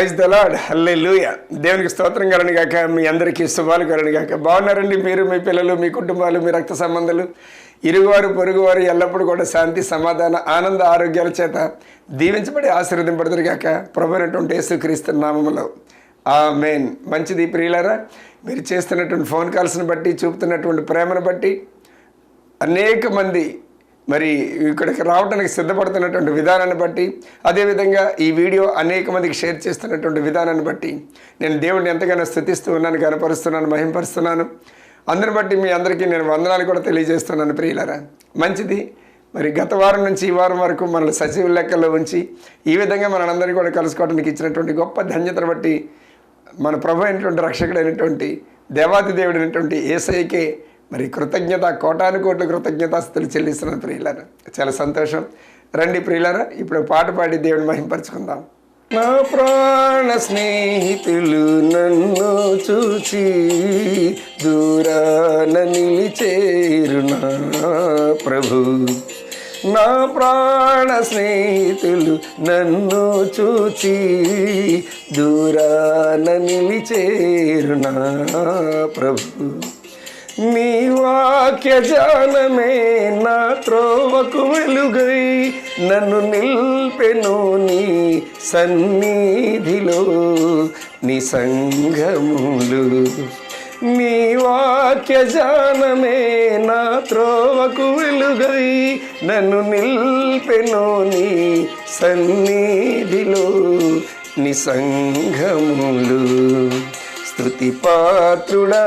Praise the Lord హల్లే లూయ దేవునికి స్తోత్రం కలని గాక మీ అందరికీ శుభాలు కలని కాక బాగున్నారండి మీరు మీ పిల్లలు మీ కుటుంబాలు మీ రక్త సంబంధాలు. ఇరుగువారు పొరుగువారు ఎల్లప్పుడూ కూడా శాంతి సమాధాన ఆనంద ఆరోగ్యాల చేత దీవించబడి ఆశీర్వదింపడదురు గాక. ప్రభునటువంటి యేసుక్రీస్తు నామములో. ఆ మెయిన్ మంచిది ప్రియులారా మీరు చేస్తున్నటువంటి ఫోన్ కాల్స్ని బట్టి చూపుతున్నటువంటి ప్రేమను బట్టి అనేక మంది మరి ఇక్కడికి రావడానికి సిద్ధపడుతున్నటువంటి విధానాన్ని బట్టి అదేవిధంగా ఈ వీడియో అనేక మందికి షేర్ చేస్తున్నటువంటి విధానాన్ని బట్టి నేను దేవుడిని ఎంతగానో స్థుతిస్తూ ఉన్నాను కనపరుస్తున్నాను మహింపరుస్తున్నాను. అందరిని బట్టి మీ అందరికీ నేను వందనాలు కూడా తెలియజేస్తున్నాను ప్రియులరా. మంచిది. మరి గత వారం నుంచి ఈ వారం వరకు మనల్ని సజీవ లెక్కల్లో ఉంచి ఈ విధంగా మనందరినీ కూడా కలుసుకోవడానికి ఇచ్చినటువంటి గొప్ప ధన్యతను బట్టి మన ప్రభు అయినటువంటి రక్షకుడైనటువంటి దేవాది దేవుడైనటువంటి ఏసఐకే మరి కృతజ్ఞత కోటాను కోట్ల కృతజ్ఞతాస్తులు చెల్లిస్తున్నాను ప్రియులారా. చాలా సంతోషం. రండి ప్రియులారా ఇప్పుడు పాట పాడి దేవుని మహింపరచుకుందాం నా ప్రాణ స్నేహితులు నన్ను చూచి దూరాన నిలిచేరు నా ప్రభు. నా ప్రాణ స్నేహితులు నన్ను చూచి దూరాన నిలిచేరు నా ప్రభు. నీ వాక్య జానమే నా త్రోవకు వెలుగై నన్ను నిల్పెను నీ సన్నిధిలో నీ సంఘములు. నీ వాక్య జానమే నా త్రోవకు వెలుగై నన్ను నిల్పెను నీ సన్నిధిలో నీ సంఘములు. స్తుతి పాత్రుడా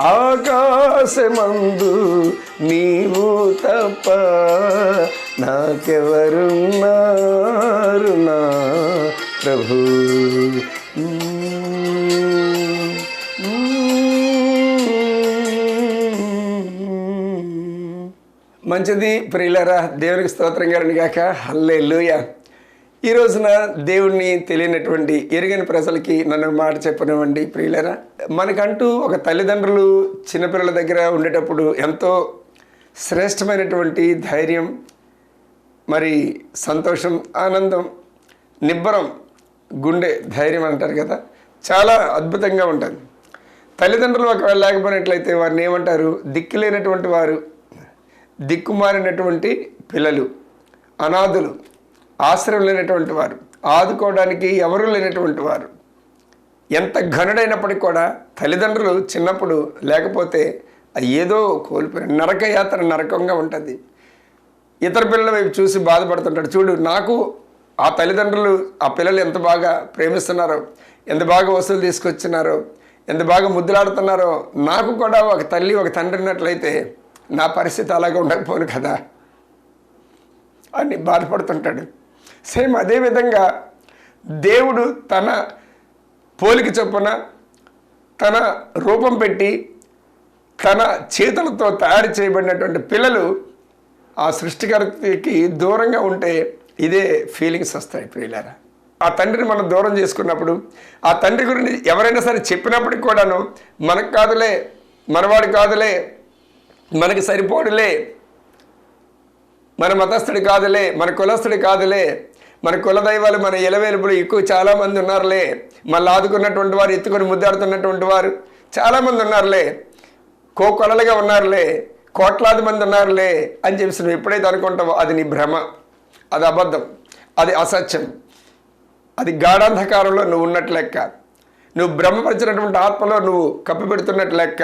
ఆకాశమందు నీవు తప్ప నాకెవరున్నారు నా ప్రభు? మంచిది ప్రియులరా దేవునికి స్తోత్రం గారిని గాక. హల్లే లూయ ఈ రోజున దేవుణ్ణి తెలియనటువంటి ఎరుగని ప్రజలకి నన్ను మాట చెప్పనివ్వండి ప్రియులరా. మనకంటూ ఒక తల్లిదండ్రులు చిన్నపిల్లల దగ్గర ఉండేటప్పుడు ఎంతో శ్రేష్టమైనటువంటి ధైర్యం మరి సంతోషం ఆనందం నిబ్బరం గుండె ధైర్యం అంటారు కదా. చాలా అద్భుతంగా ఉంటుంది. తల్లిదండ్రులు ఒకవేళ లేకపోయినట్లయితే వారిని ఏమంటారు? దిక్కులేనటువంటి వారు దిక్కుమారినటువంటి పిల్లలు అనాథులు. ఆశ్రయం లేనటువంటి వారు ఆదుకోవడానికి ఎవరు లేనటువంటి వారు. ఎంత ఘనుడైనప్పటికీ కూడా తల్లిదండ్రులు చిన్నప్పుడు లేకపోతే ఏదో కోల్పోయిన నరక యాత్ర నరకంగా ఉంటుంది. ఇతర పిల్లల వైపు చూసి బాధపడుతుంటాడు. చూడు నాకు ఆ తల్లిదండ్రులు ఆ పిల్లలు ఎంత బాగా ప్రేమిస్తున్నారో ఎంత బాగా వసూలు తీసుకొచ్చినారో ఎంత బాగా ముద్దులాడుతున్నారో నాకు కూడా ఒక తల్లి ఒక తండ్రి ఉన్నట్లయితే నా పరిస్థితి అలాగే ఉండకపోను కదా అని బాధపడుతుంటాడు. సేమ్ అదేవిధంగా దేవుడు తన పోలిక చొప్పున తన రూపం పెట్టి తన చేతులతో తయారు చేయబడినటువంటి పిల్లలు ఆ సృష్టికర్తకి దూరంగా ఉంటే ఇదే ఫీలింగ్స్ వస్తాయి ప్రియులారా. ఆ తండ్రిని మనం దూరం చేసుకున్నప్పుడు ఆ తండ్రి గురించి ఎవరైనా సరే చెప్పినప్పటికి కూడాను మనకు కాదులే మనవాడు కాదులే మనకి సరిపోడులే మన మతస్థుడి కాదులే మన కులస్థుడి కాదులే మన కులదైవాలు మన ఇలవేలుపులు ఎక్కువ చాలామంది ఉన్నారులే. మళ్ళీ ఆదుకున్నటువంటి వారు ఎత్తుకొని ముద్దాడుతున్నటువంటి వారు చాలామంది ఉన్నారులే. కోకొలలుగా ఉన్నారులే. కోట్లాది మంది ఉన్నారులే అని చెప్పేసి నువ్వు ఎప్పుడైతే అనుకుంటావో అది నీ భ్రమ. అది అబద్ధం. అది అసత్యం. అది గాఢాంధకారంలో నువ్వు ఉన్నట్టు లెక్క. నువ్వు భ్రమపరిచినటువంటి ఆత్మలో నువ్వు కప్పిపెడుతున్నట్టు లెక్క.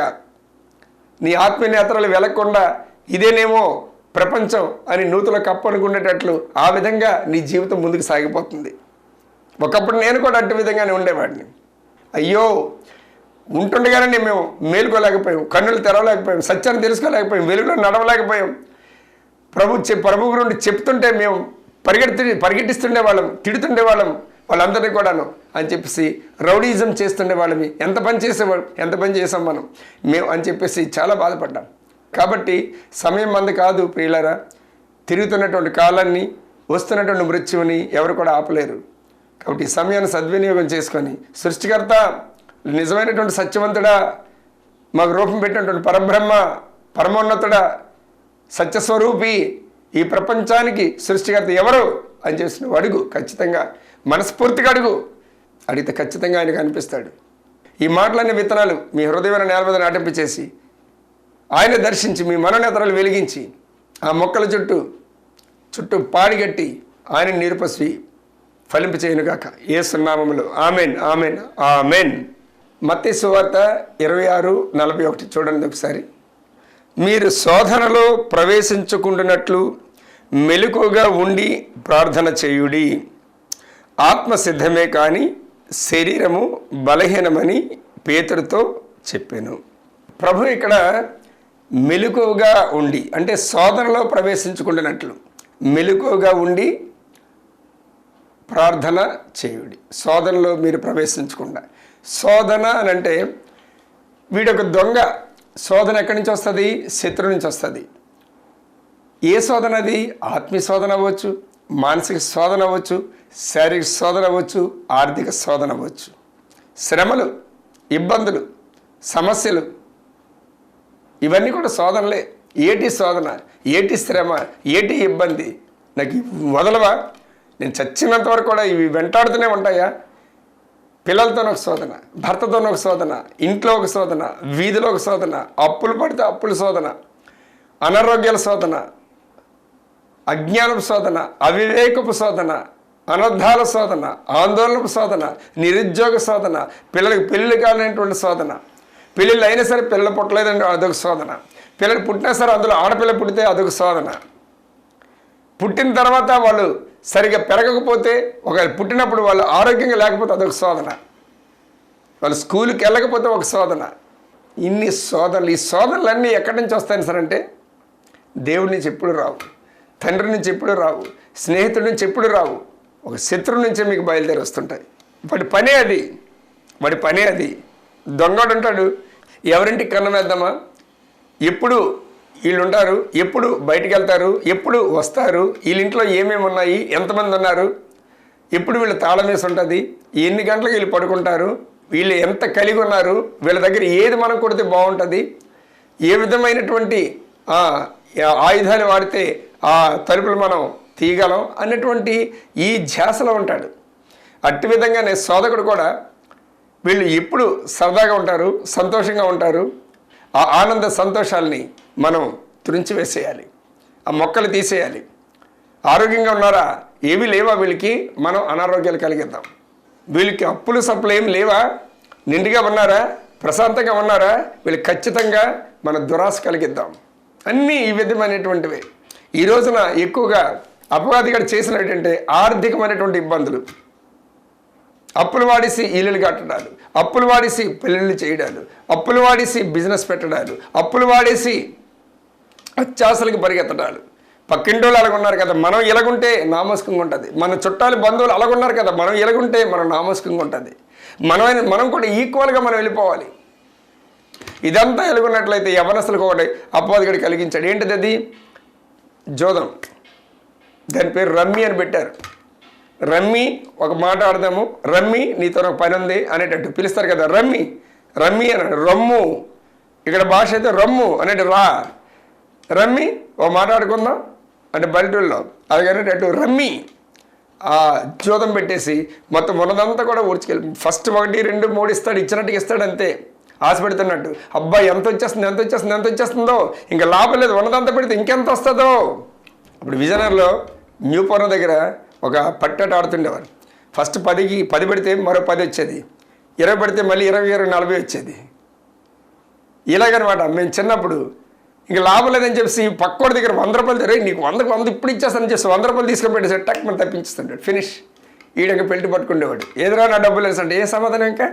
నీ ఆత్మీయనేతలు వెలగకుండా ఇదేనేమో ప్రపంచం అని నూతుల కప్పు అనుకునేటట్లు ఆ విధంగా నీ జీవితం ముందుకు సాగిపోతుంది. ఒకప్పుడు నేను కూడా అటు విధంగానే ఉండేవాడిని. అయ్యో ఉంటుండగానే మేము మేలుకోలేకపోయాం కన్నులు తెరవలేకపోయాం సత్యాన్ని తెలుసుకోలేకపోయాం వెలుగులో నడవలేకపోయాం. ప్రభు చె ప్రభు గురుండి చెప్తుంటే మేము పరిగెత్తి పరిగెట్టిస్తుండే వాళ్ళం తిడుతుండే వాళ్ళం వాళ్ళందరినీ కూడాను అని చెప్పేసి రౌడీజం చేస్తుండే వాళ్ళమి. ఎంత పని చేసేవాళ్ళం ఎంత పని చేసాం మనం? మేము అని చెప్పేసి చాలా బాధపడ్డాం. కాబట్టి సమయం మంది కాదు ప్రియులరా. తిరుగుతున్నటువంటి కాలాన్ని వస్తున్నటువంటి మృత్యువుని ఎవరు కూడా ఆపలేరు. కాబట్టి ఈ సమయాన్ని సద్వినియోగం చేసుకొని సృష్టికర్త నిజమైనటువంటి సత్యవంతుడా మాకు రూపం పెట్టినటువంటి పరబ్రహ్మ పరమోన్నతుడా సత్యస్వరూపి ఈ ప్రపంచానికి సృష్టికర్త ఎవరు అని చేసిన అడుగు ఖచ్చితంగా. మనస్ఫూర్తిగా అడుగు. అడిగితే ఖచ్చితంగా ఆయనకు అనిపిస్తాడు. ఈ మాటలన్నీ విత్తనాలు మీ హృదయమైన నేల మీద నాటింపు చేసి ఆయన దర్శించి మీ మనోనేతరాలు వెలిగించి ఆ మొక్కల చుట్టూ చుట్టూ పాడిగట్టి ఆయన నిరుపస్వి ఫలింప చేయనుగాక ఏ సున్నామములు ఆమెన్ ఆమెన్ ఆమెన్. మత్తి సువార్త ఇరవై ఆరు నలభై ఒకటి చూడండి ఒకసారి. మీరు శోధనలో ప్రవేశించుకుంటున్నట్లు మెలకుగా ఉండి ప్రార్థన చేయుడి. ఆత్మ సిద్ధమే కానీ శరీరము బలహీనమని పేతుడితో చెప్పాను. ప్రభు ఇక్కడ మెలకువగా ఉండి అంటే శోధనలో ప్రవేశించుకుంటున్నట్లు మెలకువగా ఉండి ప్రార్థన చేయుడి. శోధనలో మీరు ప్రవేశించకుండా. శోధన అని అంటే వీడొక దొంగ. శోధన ఎక్కడి నుంచి వస్తుంది? శత్రు నుంచి వస్తుంది. ఏ శోధన అది? ఆత్మీయ శోధన అవ్వచ్చు మానసిక శోధన అవ్వచ్చు శారీరక శోధన అవ్వచ్చు ఆర్థిక శోధన అవ్వచ్చు. శ్రమలు ఇబ్బందులు సమస్యలు ఇవన్నీ కూడా శోధనలే ఏటి శోధన ఏటి శ్రమ? ఏటి ఇబ్బంది? నాకు వదలవా? నేను చచ్చినంత వరకు కూడా ఇవి వెంటాడుతూనే ఉంటాయా? పిల్లలతో ఒక శోధన భర్తతో ఒక శోధన ఇంట్లో ఒక శోధన వీధిలో ఒక శోధన అప్పులు పడితే అప్పుల శోధన అనారోగ్యాల శోధన అజ్ఞానపు శోధన అవివేకపు శోధన అనర్థాల శోధన ఆందోళనపు శోధన నిరుద్యోగ శోధన పిల్లలకు పెళ్ళి కానిటువంటి శోధన పెళ్ళిళ్ళు అయినా సరే పిల్లలు పుట్టలేదంటే అదొక శోధన పిల్లలు పుట్టినా సరే అందులో ఆడపిల్ల పుడితే అదొక శోధన పుట్టిన తర్వాత వాళ్ళు సరిగా పెరగకపోతే ఒక పుట్టినప్పుడు వాళ్ళు ఆరోగ్యంగా లేకపోతే అదొక శోధన వాళ్ళు స్కూల్కి వెళ్ళకపోతే ఒక శోధన ఇన్ని శోధనలు ఈ శోధనలన్నీ ఎక్కడి నుంచి వస్తాయని సార్ అంటే దేవుడి నుంచి ఎప్పుడు రావు. తండ్రి నుంచి ఎప్పుడు రావు. స్నేహితుడి నుంచి ఎప్పుడు రావు. ఒక శత్రువు నుంచే మీకు బయలుదేరి వస్తుంటాయి. వాడి పనే అది. వాడి పనే అది. దొంగడు ఉంటాడు ఎవరింటికి కన్నం వేద్దామా? ఎప్పుడు వీళ్ళు ఉంటారు ఎప్పుడు బయటికి వెళ్తారు ఎప్పుడు వస్తారు? వీళ్ళింట్లో ఏమేమి ఉన్నాయి? ఎంతమంది ఉన్నారు? ఎప్పుడు వీళ్ళు తాళం వేసి ఉంటుంది? ఎన్ని గంటలకు వీళ్ళు పడుకుంటారు? వీళ్ళు ఎంత కలిగి ఉన్నారు? వీళ్ళ దగ్గర ఏది మనం కొడితే బాగుంటుంది? ఏ విధమైనటువంటి ఆయుధాన్ని వాడితే ఆ తలుపులు మనం తీయగలం? అన్నటువంటి ఈ ధ్యాసలో ఉంటాడు. అట్టి విధంగానే సోదకుడు కూడా వీళ్ళు ఎప్పుడు సరదాగా ఉంటారు సంతోషంగా ఉంటారు. ఆ ఆనంద సంతోషాల్ని మనం త్రుంచివేసేయాలి ఆ మొక్కలు తీసేయాలి. ఆరోగ్యంగా ఉన్నారా? ఏమీ లేవా వీళ్ళకి? మనం అనారోగ్యాలు కలిగిద్దాం. వీళ్ళకి అప్పులు సప్పులు ఏమి లేవా? నిండుగా ఉన్నారా? ప్రశాంతంగా ఉన్నారా? వీళ్ళు ఖచ్చితంగా మన దురాశ కలిగిద్దాం. అన్నీ ఈ విధమైనటువంటివి. ఈ రోజున ఎక్కువగా అపవాదిగా చేసినటువంటి ఆర్థికమైనటువంటి ఇబ్బందులు. అప్పులు వాడేసి ఇల్లులు కట్టడాలు అప్పులు వాడేసి పెళ్ళిళ్ళు చేయడాలు అప్పులు వాడేసి బిజినెస్ పెట్టడాలు అప్పులు వాడేసి అత్యాసలకు పరిగెత్తడాలు. పక్కింటోళ్ళు అలాగున్నారు కదా మనం ఇలాగుంటే నామస్కంగా ఉంటుంది. మన చుట్టాలు బంధువులు అలాగున్నారు కదా మనం ఇలాగుంటే మనం నామస్కంగా ఉంటుంది. మనమైన మనం కూడా ఈక్వల్గా మనం వెళ్ళిపోవాలి. ఇదంతా ఎలుగున్నట్లయితే యవనస్తులకు ఒకటి అపవాదిగడి కలిగించాడు. ఏంటిది అది జోదం. దాని పేరు రమ్మి అని పెట్టారు. రమ్మి ఒక మాట ఆడదాము. రమ్మి నీతో ఒక పని ఉంది అనేటట్టు పిలుస్తారు కదా. రమ్మి రమ్మి అని రమ్ము. ఇక్కడ భాష అయితే రమ్ము అనేటి రా. రమ్మి ఓ మాట ఆడుకుందాం అంటే బయటూళ్ళలో అలాగనేటట్టు రమ్మి. ఆ జోదం పెట్టేసి మొత్తం ఉన్నదంతా కూడా ఊడ్చుకెళ్ళి ఫస్ట్ ఒకటి రెండు మూడు ఇస్తాడు ఇచ్చినట్టుగా ఇస్తాడు అంతే. ఆశ పెడుతున్నట్టు అబ్బా ఎంత వచ్చేస్తుంది ఎంత వచ్చేస్తుంది ఎంత వచ్చేస్తుందో. ఇంకా లాభం లేదు ఉన్నదంతా పెడితే ఇంకెంత వస్తుందో. అప్పుడు న్యూ న్యూపూర్ణ దగ్గర ఒక పట్టట ఆడుతుండేవారు. ఫస్ట్ పదికి పది పెడితే మరో పది వచ్చేది. ఇరవై పడితే మళ్ళీ ఇరవై ఇరవై నలభై వచ్చేది. ఇలాగనమాట. మేము చిన్నప్పుడు ఇంక లాభం లేదని చెప్పేసి పక్కోడి దగ్గర వంద రూపాయలు తెరే నీకు వందకు వంద ఇప్పుడు ఇచ్చేస్తానని చెప్పి వంద రూపాయలు తీసుకొని పెట్టేసి టక్ మనం తప్పించుతుంటాడు ఫినిష్ ఈడక పెళ్ళి పట్టుకునేవాడు ఏదైనా నా డబ్బులు వేసి అంటే ఏ సమాధానం ఇంకా?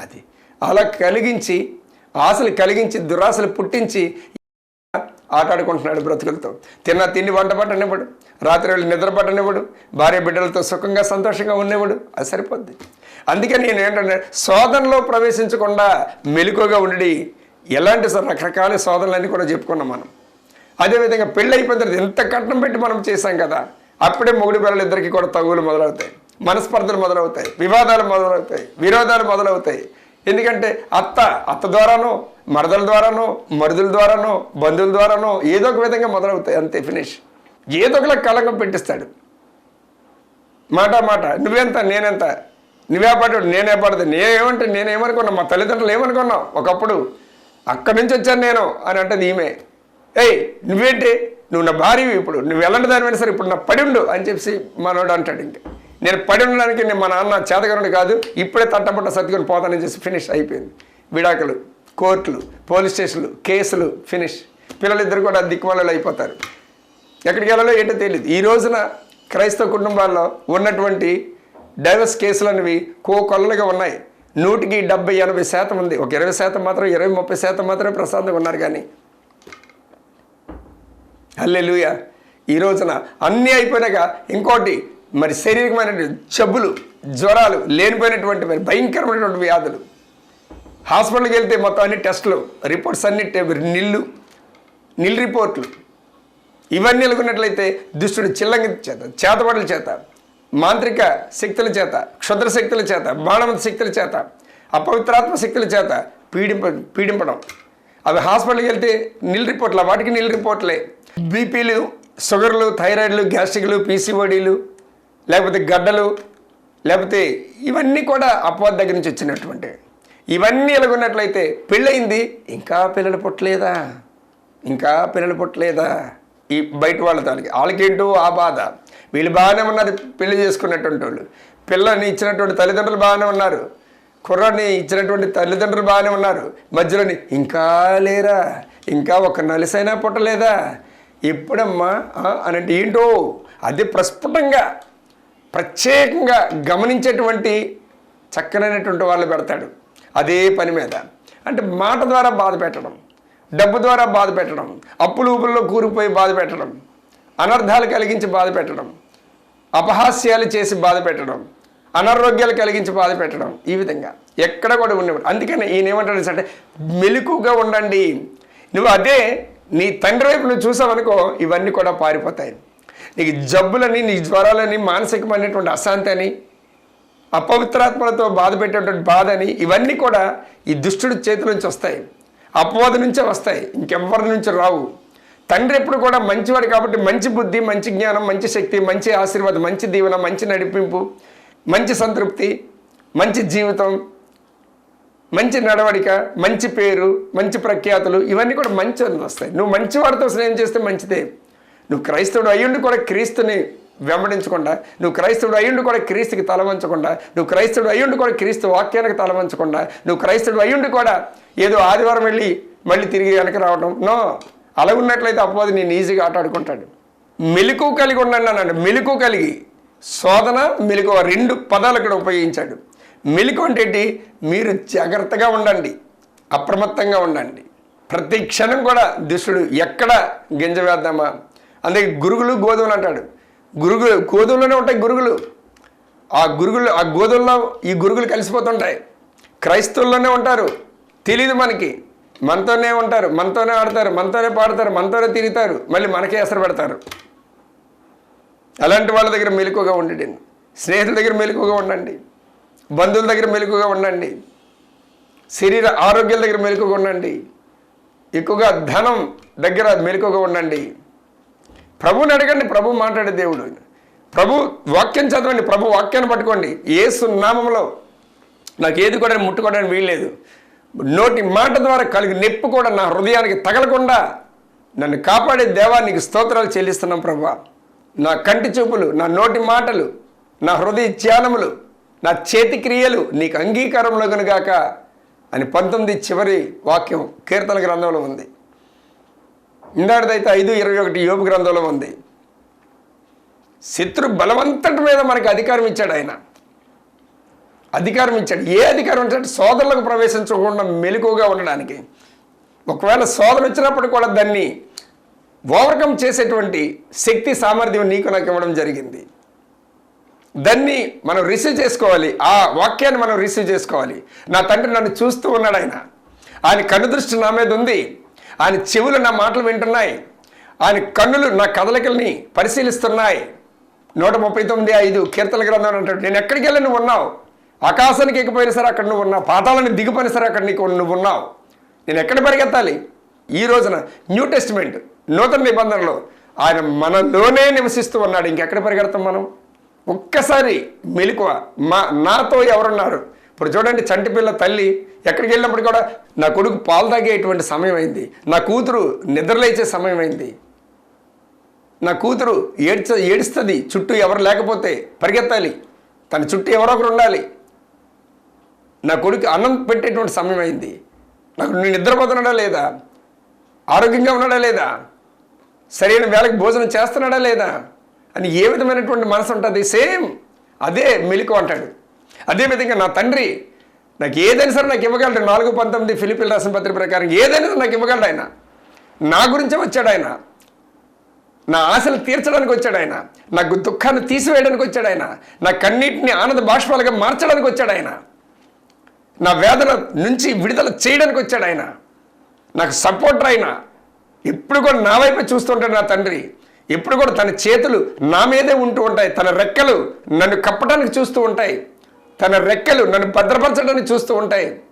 అది. అలా కలిగించి ఆశలు కలిగించి దురాశలు పుట్టించి ఆటాడుకుంటున్నాడు బ్రతుకులతో. తిన్న తిండి వంట పట్టనివ్వడు. రాత్రి వెళ్ళి నిద్ర పట్టనివ్వడు. భార్య బిడ్డలతో సుఖంగా సంతోషంగా ఉండేవాడు అది సరిపోద్ది. అందుకే నేను ఏంటంటే శోధనలో ప్రవేశించకుండా మెలుకుగా ఉండి ఎలాంటి రకరకాల శోధనలన్నీ కూడా చెప్పుకున్నాం మనం. అదేవిధంగా పెళ్ళి అయిపోయిన తర్వాత ఎంత కట్నం పెట్టి మనం చేశాం కదా అప్పుడే మొగుడు పిల్లలు ఇద్దరికి కూడా తగులు మొదలవుతాయి. మనస్పర్ధలు మొదలవుతాయి. వివాదాలు మొదలవుతాయి. విరోధాలు మొదలవుతాయి. ఎందుకంటే అత్త అత్త ద్వారానో మరదల ద్వారానో మరుదుల ద్వారానో బంధువుల ద్వారానో ఏదో ఒక విధంగా మొదలవుతాయి. అంతే ఫినిష్ ఏదో ఒకలా కళంకం పెట్టిస్తాడు. మాట మాట. నువ్వెంత నేనెంత? నువ్వే పడ్డాడు నేనే పడదు. నేనేమంటే నేనేమనుకున్నా మా తల్లిదండ్రులు ఏమనుకున్నావు ఒకప్పుడు అక్కడి నుంచి వచ్చాను నేను అని అంటది ఈమె. ఏయ్ నువ్వేంటి? నువ్వు నా భార్యవి ఇప్పుడు. నువ్వు వెళ్ళండి దానివైనా సరే ఇప్పుడు నా పడి ఉండు అని చెప్పి మనోడు అంటాడు ఇంకా. నేను పడి ఉండడానికి నేను మా నాన్న చేతగరుడు కాదు ఇప్పుడే తట్టబట్ట సర్దుకొని పోతానని చెప్పి ఫినిష్ అయిపోయింది. విడాకులు కోర్టులు పోలీస్ స్టేషన్లు కేసులు ఫినిష్ పిల్లలిద్దరు కూడా దిక్కుమాలలో అయిపోతారు. ఎక్కడికి వెళ్ళాలో ఏంటో తెలియదు ఈ రోజున క్రైస్తవ కుటుంబాల్లో ఉన్నటువంటి డైవర్స్ కేసులు అనేవి కోకొల్లగా ఉన్నాయి. నూటికి డెబ్బై ఎనభై శాతం ఉంది. ఒక ఇరవై శాతం మాత్రం ఇరవై ముప్పై శాతం మాత్రమే ప్రశాంతంగా ఉన్నారు కానీ. అల్లెలుయ ఈ రోజున అన్నీ అయిపోయినాక ఇంకోటి మరి శారీరకమైన జబ్బులు జ్వరాలు లేనిపోయినటువంటి మరి భయంకరమైనటువంటి వ్యాధులు. హాస్పిటల్కి వెళ్తే మొత్తం అన్ని టెస్టులు రిపోర్ట్స్ అన్ని నిల్లు నిల్ రిపోర్ట్లు. ఇవన్నీ ఎలుగున్నట్లయితే దుష్టుడు చిల్లంగి చేత చేతబడుల చేత మాంత్రిక శక్తుల చేత క్షుద్ర శక్తుల చేత బాణవంత శక్తుల చేత అపవిత్రాత్మ శక్తుల చేత పీడింప పీడింపడం. అవి హాస్పిటల్కి వెళ్తే నిల్ రిపోర్ట్ల వాటికి నిల్ రిపోర్ట్లే. బీపీలు షుగర్లు థైరాయిడ్లు గ్యాస్ట్రిక్లు పీసీఓడీలు లేకపోతే గడ్డలు లేకపోతే ఇవన్నీ కూడా అపవాది దగ్గర నుంచి వచ్చినటువంటి. ఇవన్నీ ఎలాగున్నట్లయితే పెళ్ళయింది ఇంకా పిల్లలు పుట్టలేదా? ఇంకా పిల్లలు పుట్టలేదా? ఈ బయట వాళ్ళ తాలకి వాళ్ళకేంటో ఆ బాధ. వీళ్ళు బాగానే ఉన్నారు పెళ్ళి చేసుకున్నటువంటి వాళ్ళు. పిల్లని ఇచ్చినటువంటి తల్లిదండ్రులు బాగానే ఉన్నారు. కుర్రాన్ని ఇచ్చినటువంటి తల్లిదండ్రులు బాగానే ఉన్నారు. మధ్యలోని ఇంకా లేరా? ఇంకా ఒక నలిసైనా పుట్టలేదా? ఎప్పుడమ్మా? అని అంటే ఏంటో? అది ప్రస్ఫుటంగా ప్రత్యేకంగా గమనించేటువంటి చక్కనైనటువంటి వాళ్ళు పెడతాడు. అదే పని మీద. అంటే మాట ద్వారా బాధ పెట్టడం డబ్బు ద్వారా బాధ పెట్టడం అప్పులు ఊపుల్లో కూరుకుపోయి బాధ పెట్టడం అనర్థాలు కలిగించి బాధ పెట్టడం అపహాస్యాలు చేసి బాధ పెట్టడం అనారోగ్యాలు కలిగించి బాధ పెట్టడం ఈ విధంగా ఎక్కడ కూడా ఉండేవాడు. అందుకని ఈయన ఏమంటాడు అంటే మెలుకుగా ఉండండి. నువ్వు అదే నీ తండ్రి వైపు నువ్వు చూసావనుకో ఇవన్నీ కూడా పారిపోతాయి. నీకు జబ్బులని నీ జ్వరాలని మానసికమైనటువంటి అశాంతి అని అపవిత్రాత్మలతో బాధ పెట్టేటువంటి బాధ అని ఇవన్నీ కూడా ఈ దుష్టుడి చేతి నుంచి వస్తాయి. అపవాద నుంచే వస్తాయి. ఇంకెవ్వరి నుంచి రావు. తండ్రి ఎప్పుడు కూడా మంచివాడు కాబట్టి మంచి బుద్ధి మంచి జ్ఞానం మంచి శక్తి మంచి ఆశీర్వాదం మంచి దీవెన మంచి నడిపింపు మంచి సంతృప్తి మంచి జీవితం మంచి నడవడిక మంచి పేరు మంచి ప్రఖ్యాతులు ఇవన్నీ కూడా మంచి వస్తాయి. నువ్వు మంచివాడితో స్నేహం చేస్తే మంచిదే. నువ్వు క్రైస్తవుడు అయ్యుండి కూడా క్రీస్తుని వెంబడించకుండా నువ్వు క్రైస్తవుడు అయ్యుండి కూడా క్రీస్తుకి తలవంచకుండా నువ్వు క్రైస్తవుడు అయ్యుండి కూడా క్రీస్తు వాక్యానికి తలవంచకుండా నువ్వు క్రైస్తవుడు అయ్యుండి కూడా ఏదో ఆదివారం వెళ్ళి మళ్ళీ తిరిగి వెనక రావడం నో అలా ఉన్నట్లయితే అపవాది నేను ఈజీగా ఆటాడుకుంటాడు మెలకు కలిగి ఉండండి అన్నాడు. మెలకు కలిగి శోధన మెలకు రెండు పదాలు ఇక్కడ ఉపయోగించాడు. మెలకు అంటే ఏంటి? మీరు జాగ్రత్తగా ఉండండి అప్రమత్తంగా ఉండండి. ప్రతి క్షణం కూడా దుష్టుడు ఎక్కడ గింజ వేద్దామా? అందుకే గురుగులు గోధుమలు అంటాడు. గురుగులు గోధుమలోనే ఉంటాయి గురుగులు. ఆ గురుగులు ఆ గోధుమలో ఈ గురుగులు కలిసిపోతుంటాయి. క్రైస్తవుల్లోనే ఉంటారు. తెలియదు మనకి. మనతోనే ఉంటారు. మనతోనే ఆడతారు. మనతోనే పాడతారు. మనతోనే తిరుగుతారు. మళ్ళీ మనకే ఎసరు పెడతారు. అలాంటి వాళ్ళ దగ్గర మెలకుగా ఉండండి. స్నేహితుల దగ్గర మెలకుగా ఉండండి. బంధువుల దగ్గర మెలకుగా ఉండండి. శరీర ఆరోగ్యాల దగ్గర మెలకుగా ఉండండి. ఎక్కువగా ధనం దగ్గర మెలకుగా ఉండండి. ప్రభుని అడగండి ప్రభు మాట్లాడే దేవుడు. ప్రభు వాక్యం చదవండి ప్రభు వాక్యాన్ని పట్టుకోండి. ఏ సున్నామంలో నాకు ఏది కూడా ముట్టుకోవడానికి వీల్లేదు. నోటి మాట ద్వారా కలిగి నొప్పి కూడా నా హృదయానికి తగలకుండా నన్ను కాపాడే దేవా నీకు స్తోత్రాలు చెల్లిస్తున్నాం ప్రభా. నా కంటి చూపులు నా నోటి మాటలు నా హృదయ ధ్యానములు నా చేతి క్రియలు నీకు అంగీకారంలో గాక అని పంతొమ్మిది చివరి వాక్యం కీర్తన గ్రంథంలో ఉంది. ఇందాటిదైతే ఐదు ఇరవై ఒకటి యోపు గ్రంథంలో ఉంది. శత్రు బలవంతటి మీద మనకి అధికారం ఇచ్చాడు ఆయన. అధికారం ఇచ్చాడు. ఏ అధికారం ఇచ్చాడు సోదరులకు ప్రవేశించకుండా మెలకుగా ఉండడానికి. ఒకవేళ సోదరు వచ్చినప్పుడు కూడా దాన్ని ఓవర్కమ్ చేసేటువంటి శక్తి సామర్థ్యం నీకు నాకు ఇవ్వడం జరిగింది. దాన్ని మనం రిసీవ్ చేసుకోవాలి. ఆ వాక్యాన్ని మనం రిసీవ్ చేసుకోవాలి. నా తండ్రి నన్ను చూస్తూ ఉన్నాడు ఆయన. ఆయన కనుదృష్టి నా మీద ఉంది. ఆయన చెవులు నా మాటలు వింటున్నాయి. ఆయన కన్నులు నా కదలికల్ని పరిశీలిస్తున్నాయి. నూట ముప్పై తొమ్మిది ఐదు కీర్తన గ్రంథం అంటాడు. నేను ఎక్కడికి వెళ్ళి నువ్వు ఉన్నావు? ఆకాశానికి ఎక్కిపోయిన సరే అక్కడ నువ్వు ఉన్నావు. పాతాలని దిగిపోయిన సరే అక్కడ నీకు నువ్వు ఉన్నావు. నేను ఎక్కడ పరిగెత్తాలి? ఈ రోజున న్యూ టెస్ట్మెంట్ నూతన నిబంధనలో. ఆయన మనలోనే నివసిస్తూ ఉన్నాడు. ఇంకెక్కడ పరిగెడతాం మనం? ఒక్కసారి మెలకువ మా నాతో ఎవరున్నారు? ఇప్పుడు చూడండి చంటి పిల్ల తల్లి ఎక్కడికి వెళ్ళినప్పుడు కూడా నా కొడుకు పాలు తాగేటువంటి సమయం అయింది. నా కూతురు నిద్రలేచే సమయం అయింది. నా కూతురు ఏడ్చ ఏడుస్తుంది. చుట్టూ ఎవరు లేకపోతే పరిగెత్తాలి. తన చుట్టూ ఎవరో ఒకరు ఉండాలి. నా కొడుకు అన్నం పెట్టేటువంటి సమయం అయింది. నాకు నేను నిద్రపోతున్నాడా లేదా? ఆరోగ్యంగా ఉన్నాడా లేదా? సరైన వేళకి భోజనం చేస్తున్నాడా లేదా? అని ఏ విధమైనటువంటి మనసు ఉంటుంది? సేమ్ అదే మెలకు అంటాడు. అదేవిధంగా నా తండ్రి నాకు ఏదైనా సరే నాకు ఇవ్వగలడు. నాలుగు పంతొమ్మిది ఫిలిపిల్ రాసిన పత్రిక ప్రకారం ఏదైనా నాకు ఇవ్వగలడు ఆయన. నా గురించే వచ్చాడు ఆయన. నా ఆశలు తీర్చడానికి వచ్చాడు ఆయన. నాకు దుఃఖాన్ని తీసివేయడానికి వచ్చాడు ఆయన. నా కన్నీటిని ఆనంద బాష్పాలుగా మార్చడానికి వచ్చాడు ఆయన. నా వేదన నుంచి విడుదల చేయడానికి వచ్చాడు ఆయన. నాకు సపోర్టర్ అయినా ఎప్పుడు కూడా నా వైపే చూస్తుంటాడు నా తండ్రి. ఎప్పుడు కూడా తన చేతులు నా మీదే ఉంటూ ఉంటాయి. తన రెక్కలు నన్ను కప్పడానికి చూస్తూ ఉంటాయి. తన రెక్కలు నన్ను భద్రపరచడానికి చూస్తూ ఉంటాయి.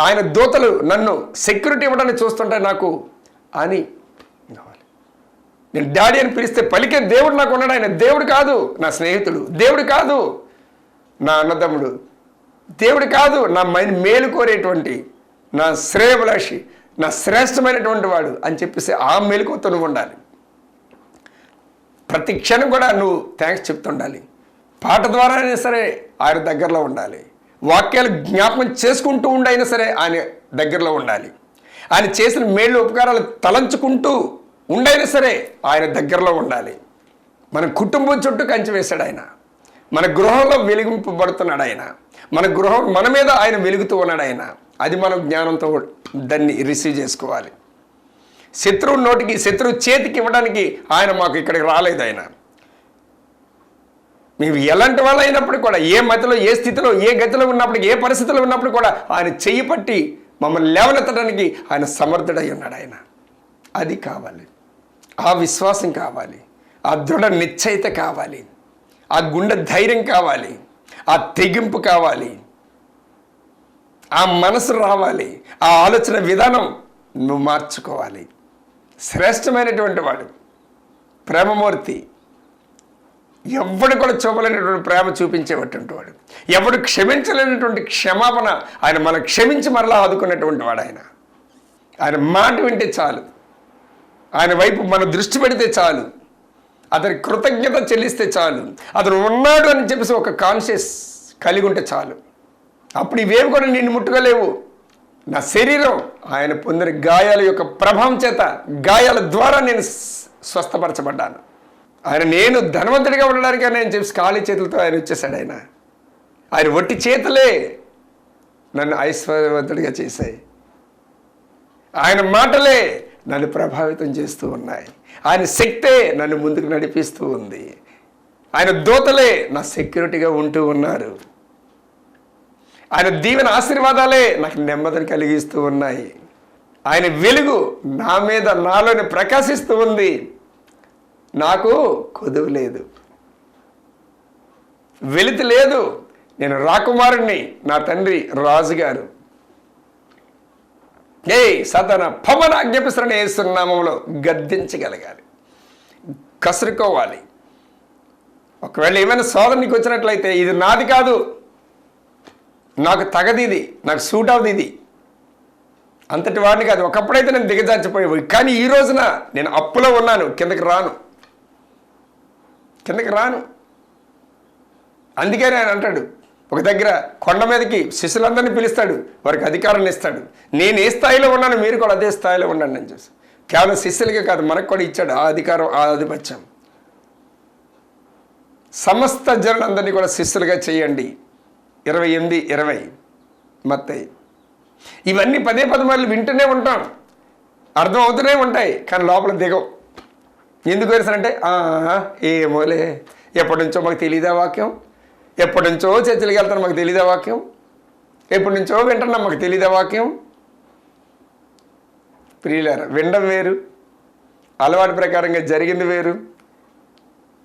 ఆయన దూతలు నన్ను సెక్యూరిటీ ఇవ్వడానికి చూస్తుంటాయి నాకు. అని కావాలి నేను డాడీ అని పిలిస్తే పలికే దేవుడు నాకు ఉన్నాడు. ఆయన దేవుడు కాదు నా స్నేహితుడు. దేవుడు కాదు నా అన్నదమ్ముడు. దేవుడు కాదు నా మైండ్ మేలు కోరేటువంటి నా శ్రేయభిలాషి నా శ్రేష్టమైనటువంటి వాడు అని చెప్పేసి ఆ మేలుకోతో నువ్వు ఉండాలి. ప్రతి క్షణం కూడా నువ్వు థ్యాంక్స్ చెప్తుండాలి. పాట ద్వారా అయినా సరే ఆయన దగ్గరలో ఉండాలి. వాక్యాలు జ్ఞాపకం చేసుకుంటూ ఉండైనా సరే ఆయన దగ్గరలో ఉండాలి. ఆయన చేసిన మేళ్ళు ఉపకారాలు తలంచుకుంటూ ఉండైనా సరే ఆయన దగ్గరలో ఉండాలి. మన కుటుంబం చుట్టూ కంచి వేశాడు ఆయన. మన గృహంలో వెలిగింపబడుతున్నాడు ఆయన. మన గృహం మన మీద ఆయన వెలుగుతూ ఉన్నాడు ఆయన. అది మనం జ్ఞానంతో దాన్ని రిసీవ్ చేసుకోవాలి. శత్రువు నోటికి శత్రువు చేతికి ఇవ్వడానికి ఆయన మాకు ఇక్కడికి రాలేదు ఆయన. మేము ఎలాంటి వాళ్ళు అయినప్పుడు కూడా ఏ మతిలో ఏ స్థితిలో ఏ గతిలో ఉన్నప్పుడు ఏ పరిస్థితిలో ఉన్నప్పుడు కూడా ఆయన చెయ్యి పట్టి మమ్మల్ని లేవనెత్తడానికి ఆయన సమర్థుడై ఉన్నాడు ఆయన. అది కావాలి. ఆ విశ్వాసం కావాలి. ఆ దృఢ నిశ్చయిత కావాలి. ఆ గుండె ధైర్యం కావాలి. ఆ తెగింపు కావాలి. ఆ మనసు రావాలి. ఆ ఆలోచన విధానం నువ్వు మార్చుకోవాలి. శ్రేష్టమైనటువంటి వాడు. ప్రేమమూర్తి. ఎవడు కూడా చూపలేనటువంటి ప్రేమ చూపించేటటువంటి వాడు. ఎవడు క్షమించలేనటువంటి క్షమాపణ ఆయన మనం క్షమించి మరలా ఆదుకున్నటువంటి వాడు ఆయన ఆయన మాట వింటే చాలు. ఆయన వైపు మన దృష్టి పెడితే చాలు. అతని కృతజ్ఞత చెల్లిస్తే చాలు. అతను ఉన్నాడు అని చెప్పేసి ఒక కాన్షియస్ కలిగి ఉంటే చాలు. అప్పుడు ఇవేవి కూడా నిన్ను ముట్టుకోలేవు. నా శరీరం ఆయన పొందిన గాయాల యొక్క ప్రభావం చేత గాయాల ద్వారా నేను స్వస్థపరచబడ్డాను. ఆయన నేను ధనవంతుడిగా ఉండడానికి నేను చెప్పి ఖాళీ చేతులతో ఆయన వచ్చేసాడు ఆయన. ఆయన ఒట్టి చేతులే నన్ను ఐశ్వర్యవంతుడిగా చేశాయి. ఆయన మాటలే నన్ను ప్రభావితం చేస్తూ ఉన్నాయి. ఆయన శక్తే నన్ను ముందుకు నడిపిస్తూ ఉంది. ఆయన దూతలే నా సెక్యూరిటీగా ఉంటూ ఉన్నారు. ఆయన దీవెన ఆశీర్వాదాలే నాకు నెమ్మదిని కలిగిస్తూ ఉన్నాయి. ఆయన వెలుగు నా మీద నాలోనే ప్రకాశిస్తూ ఉంది. నాకు కొదువు లేదు. వెలితి లేదు. నేను రాకుమారుణ్ణి నా తండ్రి రాజుగారు. ఏ సతన పవన ఆజ్ఞాపిస్తున్న వేస్తున్నామంలో గద్దించగలగాలి. కసురుకోవాలి. ఒకవేళ ఏమైనా సోదరు నీకు వచ్చినట్లయితే ఇది నాది కాదు. నాకు తగది ఇది నాకు సూట్ అవుది ఇది. అంతటి వాడిని కాదు ఒకప్పుడైతే నేను దిగజార్చిపోయేవి కానీ ఈ రోజున నేను అప్పులో ఉన్నాను కిందకి రాను. కిందకి రాను. అందుకే ఆయన అంటాడు ఒక దగ్గర కొండ మీదకి శిష్యులందరినీ పిలుస్తాడు వారికి అధికారాన్ని ఇస్తాడు. నేను ఏ స్థాయిలో ఉన్నాను మీరు కూడా అదే స్థాయిలో ఉండండి అని చూసి కేవలం శిష్యులకే కాదు మనకు కూడా ఇచ్చాడు ఆ అధికారం ఆ ఆధిపత్యం. సమస్త జనులందరినీ కూడా శిష్యులుగా చేయండి. ఇరవై ఎనిమిది ఇరవై మత్తయి ఇవన్నీ పదే పదమార్లు వింటూనే ఉంటాం. అర్థం అవుతూనే ఉంటాయి కానీ లోపల దిగవు ఎందుకు వేసారంటే ఏమోలే. ఎప్పటి నుంచో మాకు తెలియదా వాక్యం. ఎప్పటి నుంచో చర్చలకు వెళ్తాను మాకు తెలియదా వాక్యం. ఎప్పటి నుంచో వింటున్నాం మాకు తెలియదా వాక్యం. ప్రియులారా వినడం వేరు. అలవాటు ప్రకారంగా జరిగింది వేరు.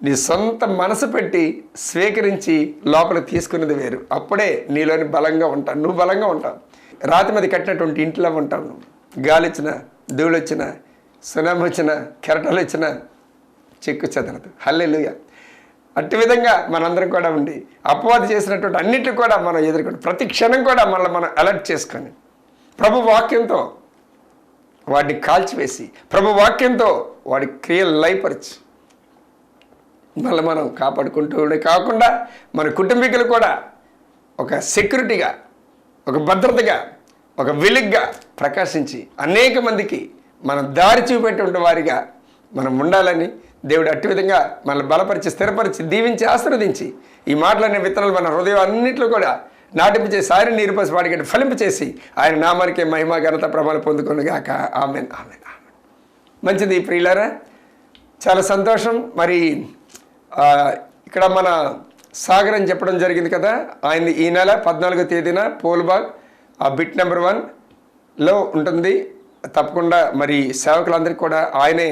నీ సొంత మనసు పెట్టి స్వీకరించి లోపల తీసుకున్నది వేరు. అప్పుడే నీలోని బలంగా ఉంటావు. నువ్వు బలంగా ఉంటావు. రాతి మీద కట్టినటువంటి ఇంట్లో ఉంటావు నువ్వు. గాలి వచ్చిన ధూళి సునామీ వచ్చిన కెరటాలు వచ్చిన చెక్కు చెదరదు. హల్లెలుయ. అట్టి విధంగా మనందరం కూడా ఉండి అపవాది చేసినటువంటి అన్నిటి కూడా మనం ఎదుర్కొని ప్రతి క్షణం కూడా మనల్ని మనం అలర్ట్ చేసుకొని ప్రభు వాక్యంతో వాడిని కాల్చివేసి ప్రభు వాక్యంతో వాడి క్రియలు లయపరిచి మళ్ళీ మనం కాపాడుకుంటూనే కాకుండా మన కుటుంబీకులు కూడా ఒక సెక్యూరిటీగా ఒక భద్రతగా ఒక వెలుగ్గా ప్రకాశించి అనేక మందికి మనం దారి చూపేటువంటి వారిగా మనం ఉండాలని దేవుడు అట్టి విధంగా మనల్ని బలపరిచి స్థిరపరిచి దీవించి ఆశీర్వదించి ఈ మాటలనే విత్తనాలు మన హృదయం అన్నింటిలో కూడా నాటింపు చేసి ఆయన నీరుపసి వాడికి ఫలింపు చేసి ఆయన నామానికే మహిమ ఘనత ప్రమాణం పొందుకునిగాక. Amen amen amen. మంచిది ప్రియులారా చాలా సంతోషం. మరి ఇక్కడ మన సాగర్ అని చెప్పడం జరిగింది కదా ఆయన ఈ నెల పద్నాలుగో తేదీన పోల్బాగ్ ఆ బిట్ నెంబర్ వన్లో ఉంటుంది. తప్పకుండా మరి సేవకులందరికీ కూడా ఆయనే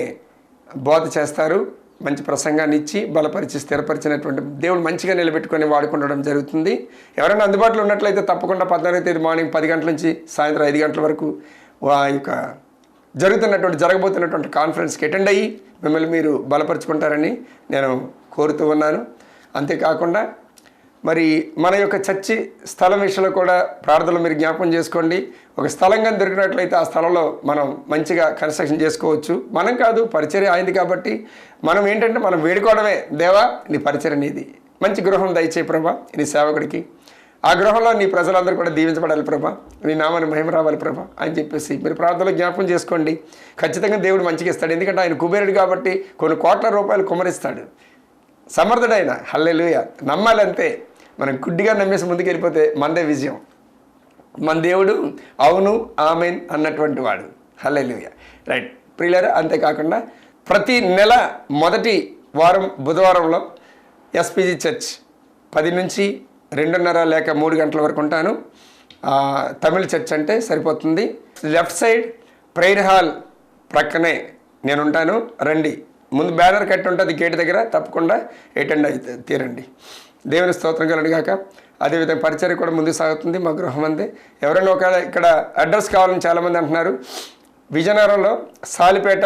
బోధ చేస్తారు మంచి ప్రసంగాన్ని ఇచ్చి బలపరిచి స్థిరపరిచినటువంటి దేవుడు మంచిగా నిలబెట్టుకొని వాడుకుండడం జరుగుతుంది. ఎవరైనా అందుబాటులో ఉన్నట్లయితే తప్పకుండా పద్నాలుగో తేదీ మార్నింగ్ పది గంటల నుంచి సాయంత్రం ఐదు గంటల వరకు ఆ యొక్క జరుగుతున్నటువంటి జరగబోతున్నటువంటి కాన్ఫరెన్స్కి అటెండ్ అయ్యి మిమ్మల్ని మీరు బలపరుచుకుంటారని నేను కోరుతూ ఉన్నాను. అంతేకాకుండా మరి మన యొక్క చర్చి స్థలం విషయంలో కూడా ప్రార్థనలు మీరు జ్ఞాపకం చేసుకోండి. ఒక స్థలంగా దొరికినట్లయితే ఆ స్థలంలో మనం మంచిగా కన్స్ట్రక్షన్ చేసుకోవచ్చు. మనం కాదు పరిచర్య అయింది కాబట్టి మనం ఏంటంటే మనం వేడుకోవడమే. దేవా నీ పరిచర్య నీది. మంచి గృహం దయచేయి ప్రభా నీ సేవకుడికి. ఆ గృహంలో నీ ప్రజలందరూ కూడా దీవించబడాలి ప్రభా. నీ నామాన్ని మహిమ రావాలి ప్రభా అని చెప్పేసి మీరు ప్రార్థనలో జ్ఞాపకం చేసుకోండి. ఖచ్చితంగా దేవుడు మంచిగా ఇస్తాడు. ఎందుకంటే ఆయన కుబేరుడు కాబట్టి కొన్ని కోట్ల రూపాయలు కుమరిస్తాడు సమర్థుడైన హల్లెలూయ. నమ్మాలంతే. మనం గుడ్డిగా నమ్మేసి ముందుకు వెళ్ళిపోతే మందే విజయం. మన దేవుడు అవును ఆమెన్ అన్నటువంటి వాడు. హల్లెలూయ. రైట్. ప్రియులర్ అంతేకాకుండా ప్రతి నెల మొదటి వారం బుధవారంలో ఎస్పీజీ చర్చ్ పది నుంచి రెండున్నర లేక మూడు గంటల వరకు ఉంటాను. తమిళ చర్చ్ అంటే సరిపోతుంది. లెఫ్ట్ సైడ్ ప్రేయర్ హాల్ ప్రక్కనే నేను ఉంటాను రండి. ముందు బ్యానర్ కట్టి ఉంటుంది గేట్ దగ్గర. తప్పకుండా అటెండ్ అయితే తీరండి. దేవుని స్తోత్రం కలను అదేవిధంగా పరిచర్య కూడా ముందుకు సాగుతుంది మా గృహం అంది. ఎవరైనా ఒక ఇక్కడ అడ్రస్ కావాలని చాలామంది అంటున్నారు. విజయనగరంలో సాలిపేట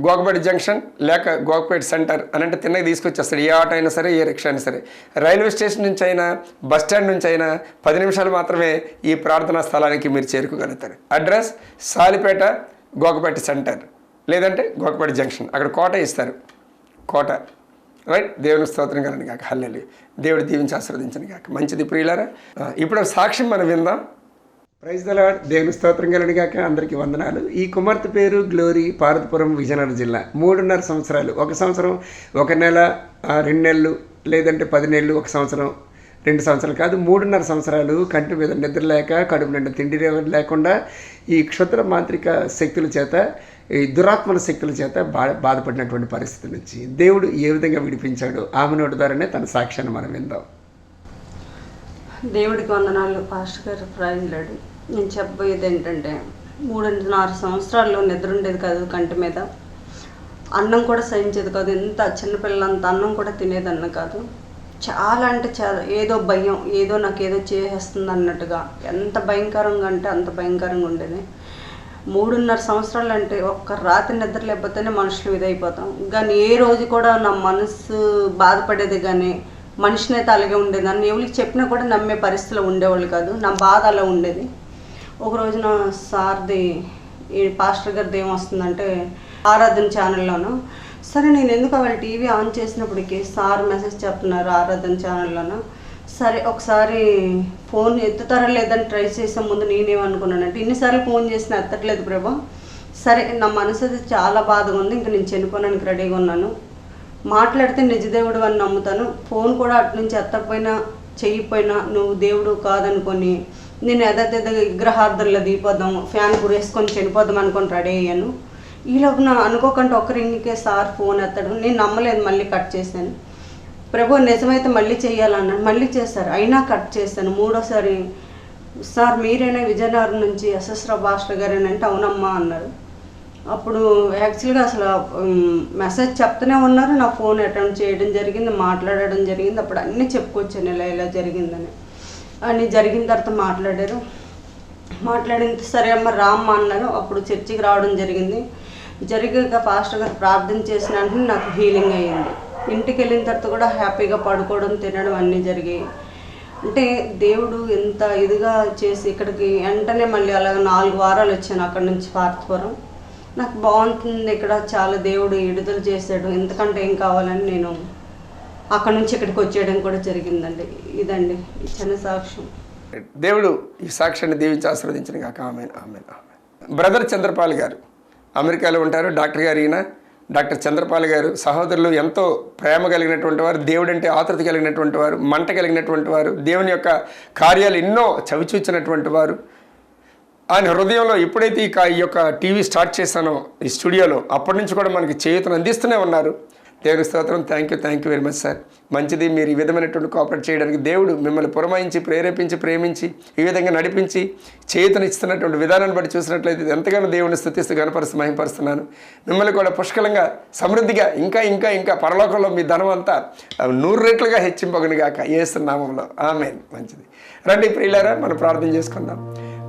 గోకపేట జంక్షన్ లేక గోకపేట సెంటర్ అని అంటే తిన్నగా తీసుకొచ్చేస్తాడు. ఏ ఆటో అయినా సరే ఏ రిక్షా అయినా సరే. రైల్వే స్టేషన్ నుంచి అయినా బస్ స్టాండ్ నుంచి అయినా పది నిమిషాలు మాత్రమే ఈ ప్రార్థనా స్థలానికి మీరు చేరుకోగలుగుతారు. Address Salipeta Gokapeta centre. లేదంటే గోకపేట జంక్షన్. అక్కడ కోట ఇస్తారు. కోట. రైట్ దేవుని స్తోత్రం కలని కాక. హల్లెలు దేవుడు దీవించి ఆశీర్వదించను కాక. మంచిది ప్రియులారా? ఇప్పుడు సాక్ష్యం మనం విందాం. ప్రైజ్ దలాడ్ దేవుని స్తోత్రం కలని కాక. అందరికీ వందనాలు. ఈ కుమార్తె పేరు గ్లోరీ పార్వతీపురం విజయనగరం జిల్లా. మూడున్నర సంవత్సరాలు. ఒక సంవత్సరం ఒక నెల రెండు నెలలు లేదంటే పది నెలలు ఒక సంవత్సరం రెండు సంవత్సరాలు కాదు మూడున్నర సంవత్సరాలు కంటి మీద నిద్ర లేక కడుపు నిండా తిండి లేకుండా ఈ క్షుద్ర మాంత్రిక శక్తుల చేత ఈ దురాత్మల శక్తుల చేత బా బాధపడినటువంటి పరిస్థితి నుంచి దేవుడు ఏ విధంగా విడిపించాడు ఆమె నోటి ద్వారానే తన సాక్ష్యాన్ని మనం విందాం. దేవుడికి వందనాలు పాస్టర్ గారు ప్రయోజనాడు నేను చెప్పబోయేది ఏంటంటే మూడున్నర సంవత్సరాల్లో నిద్ర ఉండేది కాదు కంటి మీద. అన్నం కూడా సహించేది కాదు. ఎంత చిన్నపిల్లంత అన్నం కూడా తినేదన్న కాదు. చాలా అంటే చాలా ఏదో భయం ఏదో నాకు ఏదో చేసేస్తుంది అన్నట్టుగా. ఎంత భయంకరంగా అంటే అంత భయంకరంగా ఉండేది. మూడున్నర సంవత్సరాలు అంటే ఒక్క రాత్రి నిద్ర లేకపోతేనే మనుషులు ఇదైపోతాం. కానీ ఏ రోజు కూడా నా మనసు బాధపడేది కానీ మనిషిని అయితే అలాగే ఉండేది. నన్ను ఎవరికి చెప్పినా కూడా నమ్మే పరిస్థితిలో ఉండేవాళ్ళు కాదు. నా బాధ అలా ఉండేది. ఒక రోజున సార్ది ఈ పాస్టర్ గారిది ఏమొస్తుందంటే ఆరాధన ఛానల్లోనూ సరే నేను ఎందుకు వాళ్ళ టీవీ ఆన్ చేసినప్పటికీ సార్ మెసేజ్ చెప్తున్నారు ఆరాధన ఛానల్లోనూ. సరే ఒకసారి ఫోన్ ఎత్తుతారా లేదని ట్రై చేసే ముందు నేనేమనుకున్నానంటే ఇన్నిసార్లు ఫోన్ చేసినా ఎత్తట్లేదు ప్రభా. సరే నా మనసు చాలా బాధగా ఉంది ఇంకా నేను చనిపోనానికి రెడీగా ఉన్నాను. మాట్లాడితే నిజదేవుడు అని నమ్ముతాను. ఫోన్ కూడా అటు నుంచి ఎత్తకపోయినా చెయ్యిపోయినా నువ్వు దేవుడు కాదనుకొని నేను ఎదతెదగా విగ్రహార్థంలో దీపోద్దాం ఫ్యాన్ గురేసుకొని చనిపోదాం అనుకొని రెడీ అయ్యాను. ఈలోపు నా అనుకోకుండా ఒక సార్ ఫోన్ ఎత్తడం నేను నమ్మలేదు మళ్ళీ కట్ చేశాను. ప్రభు నిజమైతే మళ్ళీ చేయాలన్నాడు మళ్ళీ చేశారు అయినా కట్ చేశాను మూడోసారి సార్ మీరేనా విజయనగరం నుంచి ఎస్ఎస్రావు భాస్కర్ గారేనంటే అవునమ్మా అన్నారు. అప్పుడు యాక్చువల్గా అసలు మెసేజ్ చెప్తూనే ఉన్నారు. నా ఫోన్ అటెండ్ చేయడం జరిగింది మాట్లాడడం జరిగింది. అప్పుడు అన్నీ చెప్పుకొచ్చాను ఇలా ఇలా జరిగిందని. అని జరిగిన తర్వాత మాట్లాడారు. మాట్లాడిన సరే అమ్మ రామ్మ అన్నారు. అప్పుడు చర్చికి రావడం జరిగింది. జరిగాక ఫాస్ట్గా గారు ప్రార్థన చేసిన వెంటనే నాకు హీలింగ్ అయ్యింది. ఇంటికి వెళ్ళిన తర్వాత కూడా హ్యాపీగా పడుకోవడం తినడం అన్నీ జరిగాయి. అంటే దేవుడు ఎంత ఇదిగా చేసి ఇక్కడికి వెంటనే మళ్ళీ అలాగ నాలుగు వారాలు వచ్చాను అక్కడ నుంచి పార్థపురం నాకు బాగుంటుంది ఇక్కడ చాలా దేవుడు విడుదల చేశాడు. ఎంతకంటే ఏం కావాలని నేను అక్కడ నుంచి ఇక్కడికి వచ్చేయడం కూడా జరిగిందండి. ఇదండి చిన్న సాక్ష్యం. దేవుడు ఈ సాక్ష్యాన్ని దీవించి ఆశీర్వదించిన కాక ఆమె ఆమె ఆమె బ్రదర్ చంద్రపాల్ గారు అమెరికాలో ఉంటారు. డాక్టర్ గారు ఈయన. డాక్టర్ చంద్రపాల్ గారు సహోదరులు ఎంతో ప్రేమ కలిగినటువంటి వారు దేవుడంటే ఆతృత కలిగినటువంటి వారు మంట కలిగినటువంటి వారు దేవుని యొక్క కార్యాలు ఎన్నో చవిచూచినటువంటి వారు. ఆయన హృదయంలో ఎప్పుడైతే ఈ ఈ యొక్క టీవీ స్టార్ట్ చేశానో ఈ స్టూడియోలో అప్పటి నుంచి కూడా మనకి చేయూతను అందిస్తూనే ఉన్నారు. దేవుని స్తోత్రం. Thank you thank you very much sir మంచిది మీరు ఈ విధమైనటువంటి కోఆపరేట్ చేయడానికి దేవుడు మిమ్మల్ని పురమాయించి ప్రేరేపించి ప్రేమించి ఈ విధంగా నడిపించి చేయూతను ఇస్తున్నటువంటి విధానాన్ని బట్టి చూసినట్లయితే ఎంతగానో దేవుని స్థుతిస్తూ గణపరుస్తూ మహింపరుస్తున్నాను. మిమ్మల్ని కూడా పుష్కలంగా సమృద్ధిగా ఇంకా ఇంకా ఇంకా పరలోకంలో మీ ధనం అంతా నూరు రెట్లుగా హెచ్చింపగనిగాక ఏస్తున్నామంలో ఆమె మంచిది. రండి ప్రియులారా మనం ప్రార్థన చేసుకుందాం.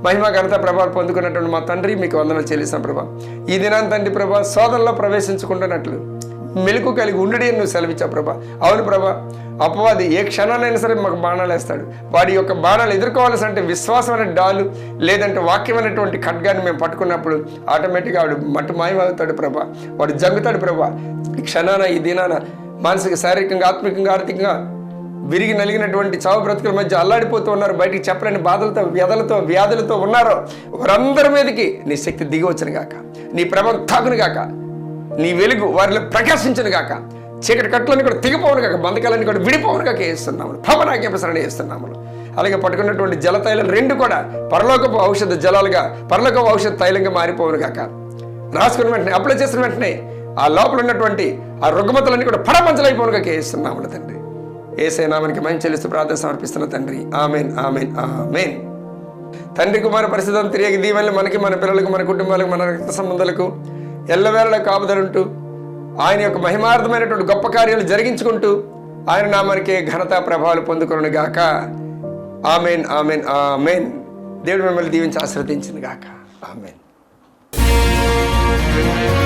మహిమ ఘనత ప్రభావం పొందుకున్నటువంటి మా తండ్రి మీకు వందనలు చెల్లిస్తాం ప్రభా. ఈ దినాన్ని తండ్రి ప్రభా సోదరులో ప్రవేశించుకుంటున్నట్లు మెలకు కలిగి ఉండడి అని నువ్వు సెలవిచ్చా ప్రభా. అవును ప్రభా. అపవాది ఏ క్షణానైనా సరే మాకు బాణాలు వేస్తాడు వాడి యొక్క బాణాలు ఎదుర్కోవాల్సి అంటే విశ్వాసం అనే డాలు లేదంటే వాక్యం అనేటువంటి ఖడ్గాన్ని మేము పట్టుకున్నప్పుడు ఆటోమేటిక్గా వాడు మట్టు మాయమవుతాడు ప్రభా. వాడు జంగుతాడు ప్రభా. ఈ క్షణాన ఈ దినాన మానసిక శారీరకంగా ఆత్మికంగా ఆర్థికంగా విరిగి నలిగినటువంటి చావు బ్రతుకుల మధ్య అల్లాడిపోతూ ఉన్నారు. బయటికి చెప్పలేని బాధలతో వ్యధలతో వ్యాధులతో ఉన్నారో వారందరి మీదకి నీ శక్తి దిగి వచ్చును గాక. నీ ప్రభం తాగును గాక. నీ వెలుగు వారిలో ప్రకాశించను గాక. చీకటి కట్లని కూడా తెగిపోవను కాక బంధకాలన్నీ కూడా విడిపోవను కాక వేస్తున్నాము భవనాజ్ఞ ప్రసరణ చేస్తున్నాము అలాగే పట్టుకున్నటువంటి జల తైలం రెండు కూడా పరలోకపు ఔషధ జలాలుగా పరలోకపు ఔషధ తైలంగా మారిపోవును కాక రాసుకున్న వెంటనే అప్లై చేసిన వెంటనే ఆ లోపల ఉన్నటువంటి ఆ రుగ్మతలన్నీ కూడా పడమంచలైపోను కాక వేస్తున్నాము తండ్రి. ఏసై నామానికి మంచి చెల్లిస్తూ ప్రార్థన సమర్పిస్తున్న తండ్రి. Amen amen amen. తండ్రి కుమార పరిస్థితులను తిరిగి దీవెనలు మనకి మన పిల్లలకు మన కుటుంబాలకు మన రక్త సంబంధాలకు ఎల్లవేళలా కాపుదలుంటూ ఆయన యొక్క మహిమార్థమైనటువంటి గొప్ప కార్యాలు జరిగించుకుంటూ ఆయన నామానికి ఘనత ప్రభావాలు పొందుకొను గాక. Amen amen amen. దేవుడు మిమ్మల్ని దీవించి ఆశ్రదించింది గాక. ఆమెన్.